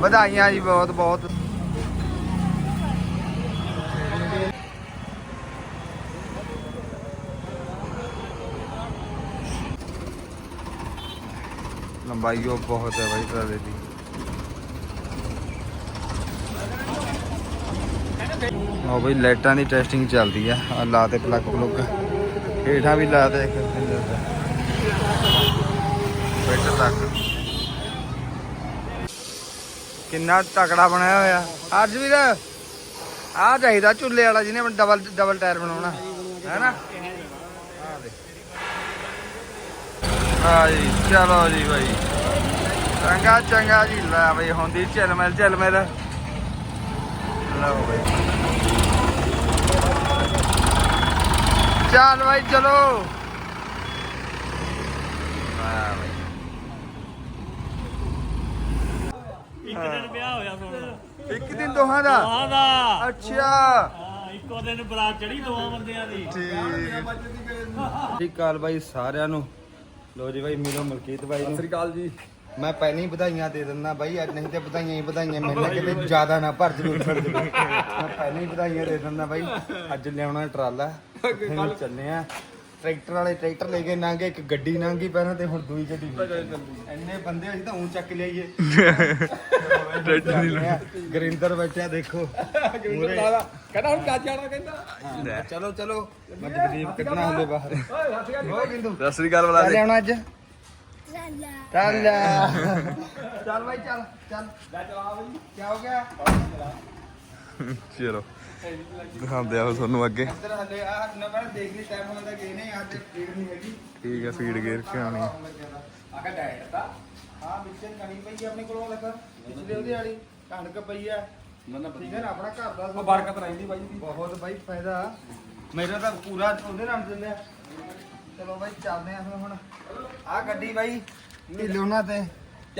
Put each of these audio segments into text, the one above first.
ਵਧਾਈਆਂ ਜੀ ਬਹੁਤ ਬਹੁਤ। ਲੰਬਾਈ ਉਹ ਬਹੁਤ ਹੈ ਬਾਈ ਟਰਾਲੇ ਦੀ। ਉਹ ਬਈ ਲਾਈਟਾਂ ਦੀ ਟੈਸਟਿੰਗ ਚੱਲਦੀ ਆ ਆ ਲਾ ਤੇ ਪਲੱਗ ਪਲੁੱਗ ਹੇਠਾਂ ਵੀ ਲਾ ਤੇ ਬੈਠ ਤੱਕ। ਕਿੰਨਾ ਤਕੜਾ ਬਣਾਇਆ ਹੋਇਆ। ਅੱਜ ਵੀਰ ਆ ਚਾਹੀਦਾ ਚੁੱਲ੍ਹੇ ਵਾਲਾ ਜਿਹਨੇ ਡਬਲ ਡਬਲ ਟਾਇਰ ਬਣਾਉਣਾ। ਹੈ ਨਾ? ਆਹ ਜੀ, ਚਲੋ ਜੀ ਬਾਈ। ਚੰਗਾ ਚੰਗਾ ਜੀ। ਲੈ ਬਈ, ਹੁੰਦੀ ਚੱਲ ਮਿਲ ਚੱਲ ਮਿਲ। ਲਓ ਬਈ। ਚੱਲ ਬਾਈ, ਚਲੋ। ਵਾਹ ਬਈ। ਇੱਕ ਦਿਨ ਵਿਆਹ ਹੋਇਆ ਸੋਣਾ ਇੱਕ ਦਿਨ ਦੋਹਾਂ ਦਾ? ਦੋਹਾਂ ਦਾ। ਅੱਛਾ। ਇੱਕੋ ਦਿਨ ਬਰਾਤ ਚੜੀ ਦੋਵਾਂ ਬੰਦਿਆਂ ਦੀ। ਠੀਕ। ਕਾਲ ਬਾਈ ਸਾਰਿਆਂ ਨੂੰ। ਲੋ ਜੀ ਬਾਈ ਮਿਲੋ ਮਲਕੀਤ ਬਾਈ ਨੂੰ। ਸ੍ਰੀ ਅਕਾਲ ਜੀ। ਮੈਂ ਪਹਿਲਾਂ ਹੀ ਵਧਾਈਆਂ ਦੇ ਦਿੰਦਾ ਬਾਈ ਅੱਜ ਨਹੀਂ ਤੇ ਵਧਾਈਆਂ ਹੀ ਵਧਾਈਆਂ ਮੈਨੂੰ ਕਿਤੇ ਜ਼ਿਆਦਾ ਨਾ ਭਰ ਜੂ ਮੈਂ ਪਹਿਲਾਂ ਹੀ ਵਧਾਈਆਂ ਦੇ ਦਿੰਦਾ ਬਾਈ। ਅੱਜ ਲਿਆਉਣਾ ਟਰਾਲਾ ਚੱਲੇ ਆ ਟਰੈਕਟਰ ਵਾਲੇ ਟਰੈਕਟਰ ਲੈ ਕੇ ਨਾਂਗੇ ਇੱਕ ਗੱਡੀ ਨਾਂਗੀ ਪਹਿਲਾਂ ਤੇ ਹੁਣ ਦੂਈ ਗੱਡੀ ਇੰਨੇ ਬੰਦੇ ਅਸੀਂ ਤਾਂ ਉਂ ਚੱਕ ਲਿਆਈਏ ਗਰਿੰਦਰ ਬੈਠਿਆ ਦੇਖੋ। ਮੂਹਰੇ। ਕਹਿੰਦਾ ਹੁਣ ਕੱਜ ਜਾਣਾ ਕਹਿੰਦਾ। ਚਲੋ ਚਲੋ। ਮੈਂ ਜਗਦੀਪ ਕੱਢਣਾ ਹੁੰਦੇ ਬਾਹਰ? ਹੋ ਕਿੰਦੂ ਸਤਿ ਸ੍ਰੀ ਅਕਾਲ ਬੁਲਾ ਚੱਲ ਦੇ। ਆਉਣਾ ਅੱਜ? ਚੱਲ। ਚੱਲ। ਬਾਈ ਚੱਲ। ਚੱਲ। ਲੈ ਚਲਾ ਬਾਈ। ਕੀ ਹੋ ਗਿਆ? ਚਲੋ। ਦਿਖਾਉਂਦੇ ਆ ਤੁਹਾਨੂੰ ਅੱਗੇ। ਇੱਧਰ ਹਲੇ ਆ ਨੰਬਰ ਦੇਖ ਲਈ ਟਾਈਮ ਹੁੰਦਾ ਗਏ ਨੇ ਅੱਜ ਫੀਡ ਨਹੀਂ ਹੈਗੀ। ਠੀਕ ਹੈ ਫੀਡ ਗੇਅਰ ਕੇ ਆਉਣੀ ਆ। ਆਕਾ ਡਾਇਟ ਤਾਂ ਹਾਂ ਵਿੱਚ ਕਣੀ ਪਈ ਆ ਆਪਣੇ ਕੋਲੋਂ ਲੱਗਾ ਪਿਛਲੇ ਉਹਦੇ ਵਾਲੀ ਕਣਕ ਪਈ ਆ। ਠੀਕ ਹੈ ਨਾ ਆਪਣਾ ਘਰ ਦਾ ਉਹ ਬਰਕਤ ਰਹਿੰਦੀ ਬਾਈ ਦੀ। ਬਹੁਤ ਬਾਈ ਫਾਇਦਾ। ਮੇਰਾ ਤਾਂ ਪੂਰਾ ਉਹਦੇ ਨਾਲ ਚੱਲਿਆ। ਚਲੋ ਬਾਈ ਚੱਲਦੇ ਆਂ ਫਿਰ ਹੁਣ। ਆ ਗੱਡੀ ਬਾਈ ਢਿੱਲੋਂ ਨਾ ਤੇ।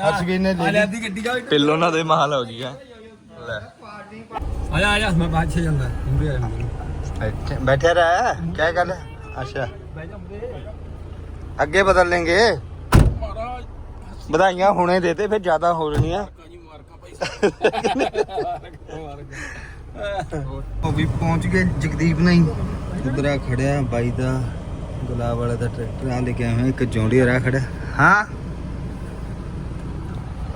ਅਸ਼ਵੀਨ ਨੇ ਆ ਲੈ ਲਈ। ਗੱਡੀ ਜਾ ਪਿੱਲੋ ਉਹਨਾਂ ਦੇ ਮਾਲ ਹੋ ਗਈ ਆ। ਲੈ। ਪਾਰਟੀ ਆ ਆ ਮੈਂ ਬਾਅਦ ਚ ਜਾਂਦਾ। ਹੁੰਦੇ ਆ ਬੈਠੇ ਬੈਠੇ ਰਹਿ। ਕੀ ਗੱਲ ਹੈ? ਅੱਛਾ। ਅੱਗੇ ਬਦਲ ਲੈਂਗੇ। ਵਧਾਈਆਂ ਹੁਣੇ ਦੇਤੇ ਫਿਰ ਜ਼ਿਆਦਾ ਹੋ ਰਹੀਆਂ ਉਹ ਵੀ ਪਹੁੰਚ ਗਏ ਜਗਦੀਪ ਨਹੀਂ ਉਧਰ ਖੜਿਆ ਬਾਈ ਦਾ ਗੁਲਾਬ ਵਾਲਾ ਦਾ ਟਰੈਕਟਰ। ਆ ਲੈ ਕੇ ਆਇਆ ਇੱਕ ਜੌਂਡੀਅਰ ਆ ਖੜਿਆ। ਹਾਂ।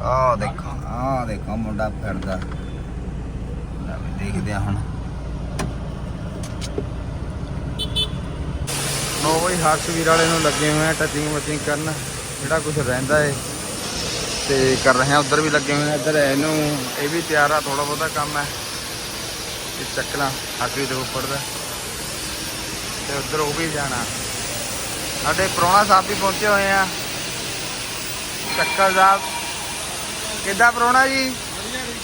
ਆਹ ਦੇਖੋ ਆਹ ਦੇਖੋ ਮੁੰਡਾ ਫਿਰਦਾ। ਦੇਖਦੇ ਆ ਹੁਣ। ਨੋ ਬਈ, ਹਰਸ਼ ਵਾਲੇ ਨੂੰ ਲੱਗੇ ਹੋਏ ਆ ਟੱਚਿੰਗ ਮਚਿੰਗ ਕਰਨ। ਜਿਹੜਾ ਕੁਝ ਰਹਿੰਦਾ ਏ। ਤੇ ਕਰ ਰਹੇ ਆ, ਉਧਰ ਵੀ ਲੱਗੇ ਹੋਏ ਆ। ਇੱਧਰ ਇਹਨੂੰ, ਇਹ ਵੀ ਤਿਆਰ ਆ ਥੋੜਾ ਬਹੁਤਾ ਕੰਮ ਹੈ ਇਹ ਚੱਕਣਾ ਹਾਕੀ ਦੇ ਉੱਪਰ ਦਾ। ਤੇ ਉਧਰ ਉਹ ਵੀ ਜਾਣਾ। ਸਾਡੇ ਪ੍ਰਾਹੁਣਾ ਸਾਹਿਬ ਵੀ ਪਹੁੰਚੇ ਹੋਏ ਆ। ਚੱਕਰ ਸਾਹਿਬ। ਕਿੱਦਾਂ ਪ੍ਰਾਹੁਣਾ ਜੀ?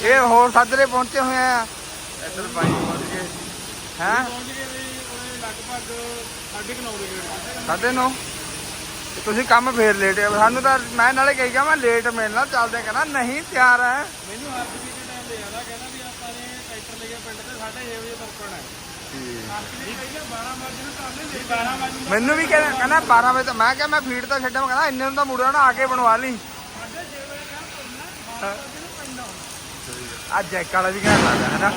ਇਹ ਹੋਰ ਸਾਦਰੇ ਪਹੁੰਚੇ ਹੋਏ ਆ। ਇੱਧਰ ਭਾਈ ਪਹੁੰਚ ਗਏ। ਹੈ? ਪਹੁੰਚ ਗਏ ਵੀ ਉਹਨੇ ਲਗਭਗ 9:30 ਵਜੇ ਸਾਢੇ ਨੌ। ਤੇ ਤੁਸੀਂ ਕੰਮ ਫੇਰ ਲੇਟ ਆ। ਸਾਨੂੰ ਤਾਂ ਮੈਂ ਨਾਲੇ ਕਹੀ ਗਿਆ ਮੈਂ ਲੇਟ ਮਿਲਣਾ ਚੱਲਦੇ ਕਹਿੰਦਾ ਨਹੀਂ ਤਿਆਰ ਹੈ ਮੈਨੂੰ ਹਰ ਵੀ ਦੇ ਟਾਈਮ ਲੈ ਆਦਾ ਕਹਿੰਦਾ ਵੀ ਆਪਾਂ ਨੇ ਟਰੈਕਟਰ ਲੈ ਕੇ ਪਿੰਡ ਤੇ 6:30 ਵਜੇ ਪਹੁੰਚਣਾ ਹੈ। ਨਹੀਂ ਕਹਿੰਦਾ 12 ਵਜੇ ਨੂੰ ਕਰ ਲੈ 12 ਵਜੇ ਮੈਨੂੰ ਵੀ ਕਹਿੰਦਾ ਕਹਿੰਦਾ 12 ਵਜੇ ਤਾਂ ਮੈਂ ਕਿਹਾ ਮੈਂ ਫੀਡ ਤਾਂ ਛੱਡਾਂ ਮੈਂ ਕਹਿੰਦਾ ਇੰਨੇ ਨੂੰ ਤਾਂ ਮੁੜਿਆ ਨਾ ਆ ਕੇ ਬਣਵਾ ਲਈ। ਆ ਜੈਕ ਵਾਲਾ ਵੀ ਕਹਿਣ ਲੱਗਾ ਹੈ ਨਾ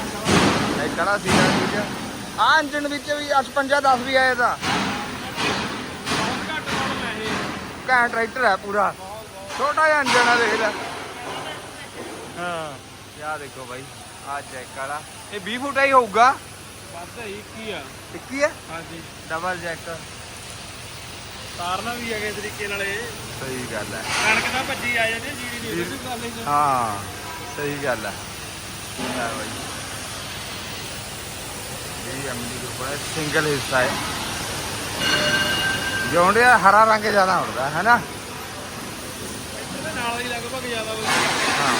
ਜੈਕ ਵਾਲਾ ਸੀ ਨਾ ਆ। ਇੰਜਨ ਵਿੱਚ ਵੀ 8 5 10 ਵੀ ਆਏ ਤਾਂ। ਘੱਟ ਹੈ ਟਰੈਕਟਰ ਹੈ ਪੂਰਾ। ਛੋਟਾ ਜਿਹਾ ਇੰਜਨ ਆ ਦੇਖ ਲੈ। ਹਾਂ। ਯਾ ਦੇਖੋ ਬਾਈ ਆ ਜੈਕ ਵਾਲਾ। ਇਹ 20 ਫੁੱਟ ਹੀ ਹੋਊਗਾ। ਵੱਧ ਹੈ ਹੀ ਆ। ਟਿੱਕੀ ਹੈ ਹਾਂਜੀ। ਡਬਲ ਜੈਕ ਤਾਰਨਾ ਵੀ ਹੈਗੇ ਤਰੀਕੇ ਨਾਲ ਇਹ। ਸਹੀ ਗੱਲ ਹੈ ਕਣਕ ਤਾਂ ਭੱਜੀ ਆ ਜਾਂਦੀ ਜੀਰੀ ਉਹਦੀ ਗੱਲ ਹੀ ਹਾਂ ਸਹੀ ਗੱਲ ਹੈ ਲੈ ਹੈ ਜ਼ਿਆਦਾ ਹੁੰਦਾ ਹੈ ਨਾ ਇਹਦੇ ਨਾਲ ਹੀ ਲਗਭਗ ਜ਼ਿਆਦਾ ਵਧੀਆ ਹਾਂ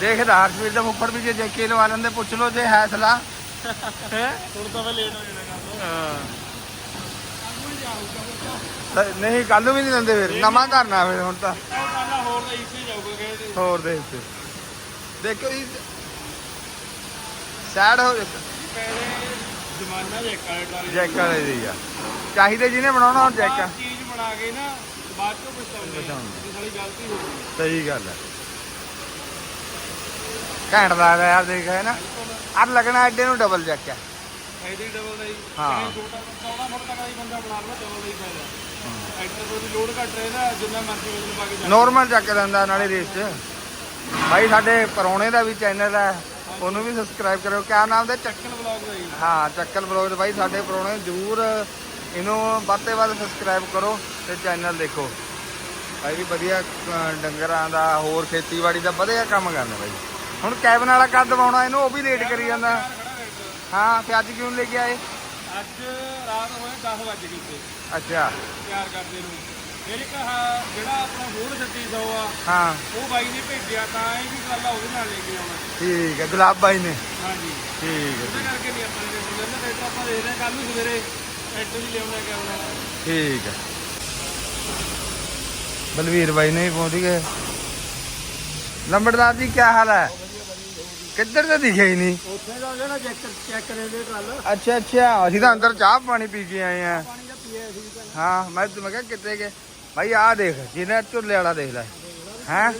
ਦੇਖਦਾ ਹਰਸ਼ਵੀਰ ਦਾ ਫੁੱਫੜ ਵੀ ਜੇ ਜੈਕੇ ਲਵਾ ਲੈਂਦੇ ਪੁੱਛ ਲਓ ਜੇ ਹੈ ਸਲਾਹ। ਹੈ? ਹੁਣ ਤਾਂ ਮੈਂ ਲੇਟ ਹੋ ਜਾਣਾ ਤਾਂ ਨਹੀਂ ਕੱਲ ਨੂੰ ਵੀ ਨਹੀਂ ਦਿੰਦੇ ਫਿਰ। ਨਵਾਂ ਕਰਨਾ ਫਿਰ ਹੁਣ ਤਾਂ। ਹੋਰ ਤਾਂ ਇਸੇ ਜਾਊਗਾ ਕਹਿੰਦੇ ਹੋਰ ਦੇ ਉੱਤੇ ਦੇਖੋ ਜੀ ਸੈਡ ਹੋ ਪਹਿਲੇ ਜ਼ਮਾਨਾ ਜੈਕ ਵਾਲੇ ਦੀ ਆ। ਚਾਹੀਦੇ ਜਿਹਨੇ ਬਣਾਉਣਾ ਹੁਣ ਜੈਕ ਆਹ ਚੀਜ਼ ਬਣਾ ਕੇ ਨਾ ਬਾਅਦ ਚੋਂ ਪਛਤਾਉਂਦੇ ਆ। ਕਿ ਸਾਡੀ ਗਲਤੀ ਹੋ ਗਈ। ਸਹੀ ਗੱਲ ਹੈ ਘੈਂਟ ਲੱਗਦਾ ਯਾਰ ਦੇਖ ਹੈ ਨਾ? ਅਰ ਲੱਗਣਾ ਐਡੇ ਨੂੰ ਡਬਲ ਜੈਕ ਹੈ ਫਾਇਦੇ ਡਬਲ ਦਾ ਹੀ। ਹਾਂ। ਚਾਹੇ ਛੋਟਾ 14 ਫੁੱਟ ਤੱਕ ਦਾ ਹੀ ਬੰਦਾ ਬਣਾ ਲਵੇ ਡਬਲ ਦਾ ਹੀ ਫਾਇਦਾ ਐਕਟਰ ਤੋਂ ਦੀ ਲੋਡ ਘੱਟ ਰਹੇਗਾ ਜਿੰਨਾ ਮਰਜ਼ੀ ਵਜਨ ਪਾ ਕੇ ਜਾ ਨੋਰਮਲ ਚੱਕ ਲੈਂਦਾ ਨਾਲੇ ਰੇਸ 'ਚ। ਭਾਈ ਸਾਡੇ ਪਰੌਣੇ ਦਾ ਵੀ ਚੈਨਲ ਹੈ ਉਹਨੂੰ ਵੀ ਸਬਸਕ੍ਰਾਈਬ ਕਰਿਓ। ਕਿਆ ਨਾਮ ਦੇ? ਚੱਕ ਚੱਕਲ ਬਲੌਗ ਦਾ ਹੀ ਹਾਂ ਚੱਕਲ ਬਲੌਗ ਦੇ। ਭਾਈ ਸਾਡੇ ਪਰੌਣੇ ਜਰੂਰ ਇਹਨੂੰ ਵੱਧ ਤੋਂ ਵੱਧ ਸਬਸਕ੍ਰਾਈਬ ਕਰੋ ਤੇ ਚੈਨਲ ਦੇਖੋ। ਭਾਈ ਵੀ ਵਧੀਆ ਅਹ, ਡੰਗਰਾਂ ਦਾ ਹੋਰ ਖੇਤੀਬਾੜੀ ਦਾ ਵਧੀਆ ਕੰਮ ਕਰਦਾ ਭਾਈ ਹੁਣ ਕੈਬਨ ਵਾਲਾ ਕੱਦ ਦਵਾਉਣਾ ਇਹਨੂੰ ਉਹ ਵੀ ਲੇਟ ਕਰੀ ਜਾਂਦਾ। ਹਾਂ ਤੇ ਅੱਜ ਕਿਉਂ ਲੈ ਕੇ ਆਏ? ਅੱਜ ਰਾਤ ਹੋਏ 10 ਵਜੇ ਕਿਤੇ ਅੱਛਾ। ਤਿਆਰ ਕਰਦੇ ਨੂੰ। ਫਿਰ ਇੱਕ ਆਹ ਜਿਹੜਾ ਆਪਣਾ ਹੋਰ 3600 ਆ ਹਾਂ। ਉਹ ਬਾਈ ਨੇ ਭੇਜਿਆ ਤਾਂ ਇਹ ਵੀ ਗੱਲ ਆ ਉਹਦੇ ਨਾਲ ਲੈ ਕੇ ਆਉਣਾ। ਠੀਕ ਹੈ ਗੁਲਾਬ ਬਾਈ ਨੇ। ਹਾਂਜੀ। ਠੀਕ ਹੈ ਉਹਦੇ ਕਰਕੇ ਨਹੀਂ ਆਪਾਂ ਨੇ ਕਹਿੰਦੇ ਟਰੈਕਟਰ ਆਪਾਂ ਦੇਖਦੇ ਹਾਂ ਕੱਲ ਨੂੰ ਸਵੇਰੇ ਟਰੈਕਟਰ ਵੀ ਲਿਆਉਣਾ ਕਿ ਆਉਣਾ ਠੀਕ ਹੈ ਬਲਵੀਰ ਬਾਈ ਨੇ ਵੀ ਪਹੁੰਚ ਗਏ। ਲੰਬੜਦਾਰ ਜੀ ਕੀ ਹਾਲ ਹੈ? ਕਿੱਧਰ ਤੇ ਦਿਖੇ ਹੀ ਨਹੀਂ? ਉੱਥੇ ਦਾ ਜਿਹੜਾ ਚੈੱਕ ਚੈੱਕ ਕਰੇ ਦੇ ਕੱਲ ਅੱਛਾ ਅੱਛਾ ਅਸੀਂ ਤਾਂ ਅੰਦਰ ਚਾਹ ਪਾਣੀ ਪੀ ਕੇ ਆਏ ਆ ਪਾਣੀ ਦਾ ਪੀਏ ਸੀ ਹਾਂ ਮੈਂ ਤੇ ਮੈਂ ਕਿਹਾ ਕਿੱਥੇ ਗਏ? ਭਾਈ ਆਹ ਦੇਖ ਜਿਹਨੇ ਝੁੱਲੇ ਵਾਲਾ ਦੇਖ ਲੈ ਹੈ?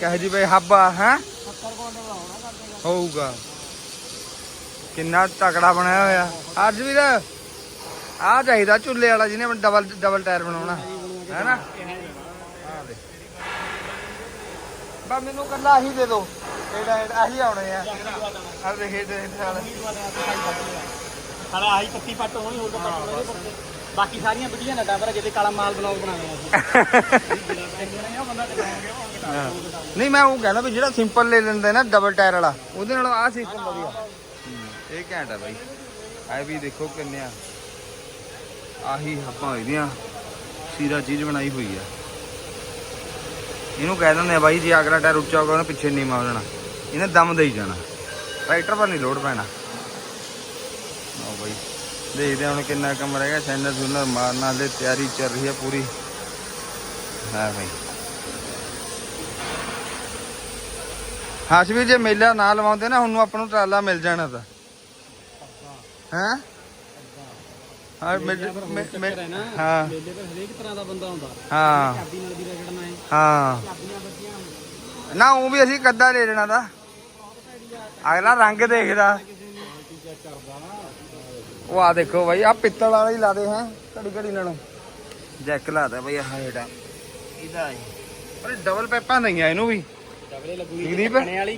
ਕਹੀ ਜੀ ਬਈ ਹੱਬਾ ਹੈ? 70 ਕੁਇੰਟਲ ਦਾ ਹੋਣਾ ਕਰਦੇ ਹੋਊਗਾ। ਕਿੰਨਾ ਤਕੜਾ ਬਣਾਇਆ ਹੋਇਆ। ਅੱਜ ਵੀਰ ਆ ਚਾਹੀਦਾ ਝੁੱਲੇ ਵਾਲਾ ਜਿਹਨੇ ਡਬਲ ਡਬਲ ਟਾਇਰ ਬਣਾਉਣਾ। ਹੈ ਨਾ ਬਾ ਮੈਨੂੰ ਕੱਲਾ ਆਹੀ ਦੇ ਦੋ। ਇਹਦਾ ਆਹੀ ਆਉਣੇ ਆ। ਆ ਦੇਖ ਇਹਦੇ ਇਹਦੇ ਨਾਲ। ਸਾਡਾ ਆਹੀ 31 ਪੱਟ ਹੋਣੀ ਹੋਰ ਤਾਂ ਪੱਟ ਹੋਣੇ ਪੱਟ ਬਾਕੀ ਸਾਰੀਆਂ ਵੀਡੀਓ ਨਾ ਡਾਬਰ ਜਿਹਦੇ ਕਾਲਾ ਮਾਲ ਬਲੌਗ ਬਣਾ ਦੇਣਾ ਸੀ ਉਹ ਬੰਦਾ ਚਲਾਉਂਗੇ ਨਹੀਂ ਮੈਂ ਉਹ ਕਹਿੰਦਾ ਵੀ ਜਿਹੜਾ ਸਿੰਪਲ ਲੈ ਲੈਂਦੇ ਨਾ ਡਬਲ ਟਾਇਰ ਵਾਲਾ ਉਹਦੇ ਨਾਲ ਆਹ ਸਿਸਟਮ ਵਧੀਆ। ਇਹ ਘੈਂਟ ਆ ਬਾਈ। ਆ ਵੀ ਦੇਖੋ ਕਿੰਨੇ ਆ। ਆਹੀ ਹੱਪਾਂ ਇਹਦੀਆਂ ਸੀਰਾ ਚੀਜ਼ ਬਣਾਈ ਹੋਈ ਆ। ਇਹਨੂੰ ਕਹਿ ਦਿੰਦੇ ਆ ਬਾਈ ਜੇ ਅਗਲਾ ਟਾਇਰ ਉੱਚਾ ਹੋਗਾ ਉਹਨੇ ਪਿੱਛੇ ਨਹੀਂ ਮਾਰਨਾ ਇਹਨੇ ਦਮ ਦੇਈ ਜਾਣਾ। ਟਰੈਕਟਰ ਪਰ ਨਹੀਂ ਲੋਡ ਪੈਣਾ। ਲਓ ਬਾਈ ਦੇਖਦੇ ਹੁਣ ਕਿੰਨਾ ਕੰਮ ਰਹਿ ਗਿਆ ਸੈਨਰ ਸੁਨਰ ਮਾਰਨ ਵਾਲੇ ਤਿਆਰੀ ਚੱਲ ਰਹੀ ਹੈ ਪੂਰੀ। ਹੈ ਬਾਈ। ਹਾਸ਼ਵੀਰ ਜੇ ਮੇਲਾ ਨਾ ਲਵਾਉਂਦੇ ਨਾ ਹੁਣ ਨੂੰ ਆਪਾਂ ਨੂੰ ਟਰਾਲਾ ਮਿਲ ਜਾਣਾ ਤਾਂ। ਹੈਂ? ਹਾਂ ਮਿਲ- ਹਾਂ ਤੇ ਹਰੇਕ ਤਰ੍ਹਾਂ ਦਾ ਬੰਦਾ ਹੁੰਦਾ ਹਾਂ। ਚਾਬੀ ਨਾਲ ਵੀ ਰਗੜਨਾ ਹੈ। ਨਾ ਉਹ ਵੀ ਅਸੀਂ ਕੱਦਾ ਲੈ ਲੈਣਾ ਦਾ ਅਗਲਾ ਰੰਗ ਦੇਖਦਾ। ਉਹ ਆ ਦੇਖੋ ਬਾਈ ਆ ਪਿੱਤਲ ਵਾਲਾ ਹੀ ਲਾ ਦੇ ਹੈ ਘੜੀ ਘੜੀ ਨਾਲੋਂ। ਜੈਕ ਲਾਦਾ ਬਈ ਆਹ ਜਿਹੜਾ ਇਹਦਾ ਹੈ। ਪਰ ਡਬਲ ਪੈਪਾਂ ਨਹੀਂ ਆ ਇਹਨੂੰ ਵੀ। ਡਬਲੇ ਲੱਗੂ ਜਗਦੀਪ ਖਾਣੇ ਵਾਲੀ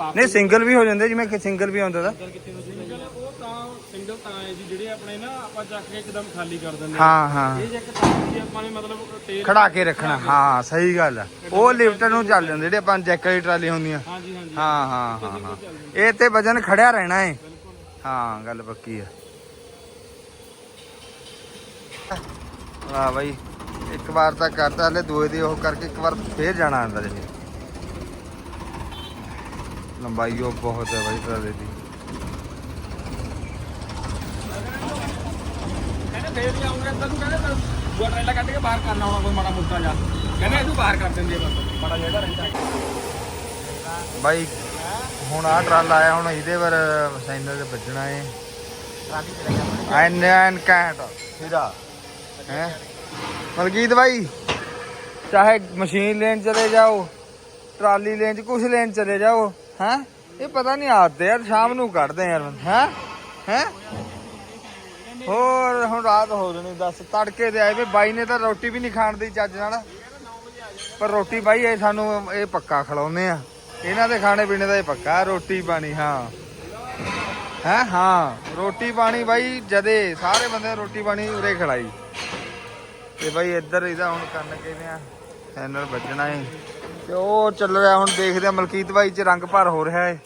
ਨਹੀਂ ਸਿੰਗਲ ਵੀ ਹੋ ਜਾਂਦੇ ਜਿਵੇਂ ਕਿ ਸਿੰਗਲ ਵੀ ਆਉਂਦਾ ਦਾ ਸਿੰਗਲ ਉਹ ਤਾਂ ਸਿੰਗਲ ਤਾਂ ਹੈ ਜੀ ਜਿਹੜੇ ਆਪਣੇ ਨਾ ਆਪਾਂ ਚੱਕ ਕੇ ਇੱਕਦਮ ਖਾਲੀ ਕਰ ਦਿੰਦੇ ਹਾਂ ਹਾਂ। ਇਹ ਜੈਕ ਤਾਂ ਜੀ ਆਪਾਂ ਨੇ ਮਤਲਬ ਤੇਲ ਖੜਾ ਕੇ ਰੱਖਣਾ ਹਾਂ ਸਹੀ ਗੱਲ ਆ। ਉਹ ਲਿਫਟ ਨੂੰ ਚੱਲ ਜਾਂਦੇ ਜਿਹੜੇ ਆਪਾਂ ਜੈਕ ਵਾਲੀ ਟਰਾਲੀ ਹੁੰਦੀਆਂ। ਹਾਂਜੀ ਹਾਂਜੀ ਹਾਂ ਹਾਂ ਹਾਂ ਹਾਂ ਇਹ ਤੇ ਵਜਨ ਖੜਿਆ ਰਹਿਣਾ ਏ। ਹਾਂ ਗੱਲ ਪੱਕੀ ਆ। ਵਾਹ ਬਾਈ ਇੱਕ ਵਾਰ ਤਾਂ ਕਰਤਾ ਹਲੇ ਦੂਏ ਦੀ ਉਹ ਕਰਕੇ ਇੱਕ ਵਾਰ ਫੇਰ ਜਾਣਾ ਅੰਦਰ ਇਹ। ਲੰਬਾਈ ਉਹ ਬਹੁਤ ਹੈ ਬਾਈ ਟਰਾਲੇ ਦੀ। ਕਹਿੰਦੇ ਫੇਰ ਵੀ ਆਉਂਗੇ ਅੰਦਰ ਨੂੰ ਕਹਿੰਦੇ ਪਰ ਬੂਆ ਟਰੇਲਾ ਕੱਢ ਕੇ ਬਾਹਰ ਕਰਨਾ ਹੋਣਾ ਕੋਈ ਮਾੜਾ ਮੋਟਾ ਜਾ ਕਹਿੰਦੇ ਇਹਨੂੰ ਬਾਹਰ ਕਰ ਦਿੰਦੇ ਆ ਬਸ ਮਾੜਾ ਜਿਹਾ ਇਹਦਾ ਰਹਿੰਦਾ। ਬਾਈ ਹੁਣ ਆ ਟਰਾਲਾ ਆਇਆ ਹੁਣ ਇਹਦੇ ਪਰ ਸੈਂਡਰ ਤੇ ਵੱਜਣਾ ਏ। ਐਨ ਐਨ ਕੈਂਟ ਸਿਰਾ। ਹੈ? ਮਲਕੀਤ ਬਾਈ ਚਾਹੇ ਮਸ਼ੀਨ ਲੈਣ ਚਲੇ ਜਾਓ ਟਰਾਲੀ ਲੈਣ ਚ ਕੁਛ ਲੈਣ ਚਲੇ ਜਾਓ। ਹੈ? ਇਹ ਪਤਾ ਨਹੀਂ ਆਦਤੇ ਯਾਰ ਸ਼ਾਮ ਨੂੰ ਕੱਢਦੇ ਯਾਰ ਹੈ? ਹੈ? ਹੋਰ, ਹੁਣ ਰਾਤ ਹੋ ਜਣੀ, ਦੱਸ, ਤੜਕੇ ਦੇ ਆਏ ਵੀ, ਬਾਈ ਨੇ ਤਾਂ ਰੋਟੀ ਵੀ ਨਹੀਂ ਖਾਣ ਦੀ ਚੱਜ ਨਾਲ। ਪਰ ਰੋਟੀ ਬਾਈ, ਇਹ ਸਾਨੂੰ ਇਹ ਪੱਕਾ ਖਿਲਾਉਂਦੇ ਆ। ਇਹਨਾਂ ਦੇ ਖਾਣੇ ਪੀਣੇ ਦਾ ਇਹ ਪੱਕਾ, ਰੋਟੀ ਪਾਣੀ, ਹਾਂ। ਹੈ? ਹਾਂ, ਰੋਟੀ ਪਾਣੀ ਬਾਈ, ਜਦੇ ਸਾਰੇ ਬੰਦੇ ਰੋਟੀ ਪਾਣੀ ਉਰੇ ਖਿਲਾਈ। ਤੇ ਬਾਈ, ਇੱਧਰ ਇਹਦਾ ਹੁਣ ਕਰਨ ਕਿਵੇਂ ਆ? ਚੈਨਲ ਵੱਜਣਾ ਏ। ਤੇ ਉਹ ਚੱਲ ਰਿਹਾ ਹੁਣ ਦੇਖਦੇ ਆ ਮਲਕੀਤ ਬਾਈ ਚ ਰੰਗ ਭਰ ਹੋ ਰਿਹਾ ਏ।